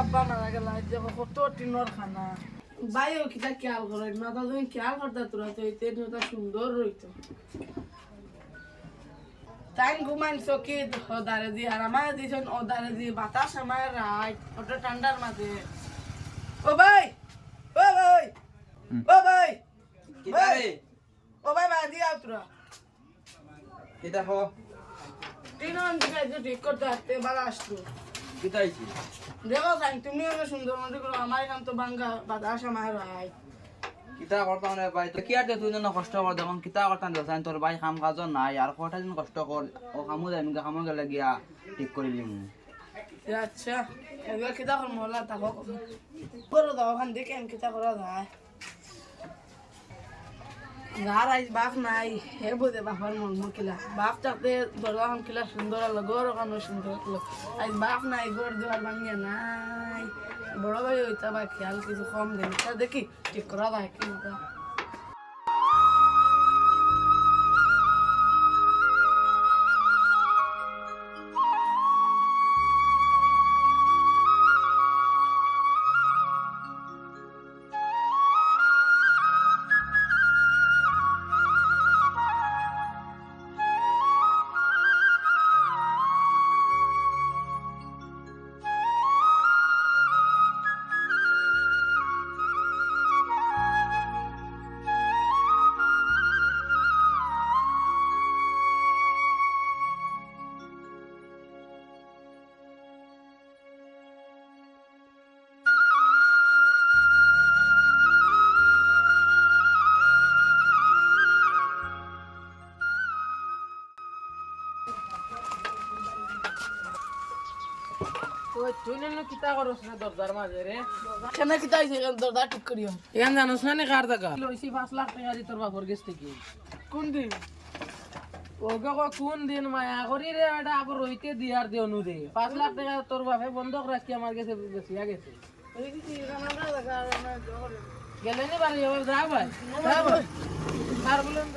আব্বা মারা গেল দেখো কত টিনর খানা। বাইও কিটা খেয়াল করে না তা তুমি খেয়াল করতে তোরা তো এতে ওটা সুন্দর রইতো টাইম ঘুমাইছো কি ওদারে দিয়ে আর আমার দিছেন ওদারে দিয়ে বাতাস আমার রাত ওটা ঠান্ডার মাঝে ও ভাই ও ভাই ও ভাই ও ভাই ভাই দিয়ে আও তোরা কিতা হো ঠিক করতে আসতে বালা আসতো কিতা হইছে দেখো সাইন তুমি অনেক সুন্দর মনে করো আমার এখান তো বাঙ্গা বাতাস আমার রাত কিতা করতাম রে ভাই তো কি আর তুই না কষ্ট কর দেখুন কিতা করতাম দেখান তোর ভাই কাম কাজ নাই আর কটা দিন কষ্ট কর ও কামু যাই মুখে গেলে গিয়া ঠিক করে দিম। আচ্ছা এবার কিতা কর মহলা তাকো করো দাও ওখান দেখে কিতা করা যায়। গার আইজ বাপ নাই হে বোধে বাপার মন মুকিলা বাপ থাকতে দরজাখান কিলা সুন্দর হলো গর ওখানে সুন্দর হলো আইজ বাপ নাই গর দেওয়ার ভাঙিয়া নাই। বড় ভাই ওইটা বা খেয়াল কিছু কম দেন দেখি, ঠিক করা যায়, কি কোন দিন? ওকে কোন দিন মায়া করি রে এটা আবার রইতে দিয়ার দিও নু রে পাঁচ লাখ টাকা তোর বাপে বন্ধক রাখি আমার গেছে বেশিয়া গেছে। গেলে নি বাড়ি যাবে যা ভাই যা ভাই। আর বলেন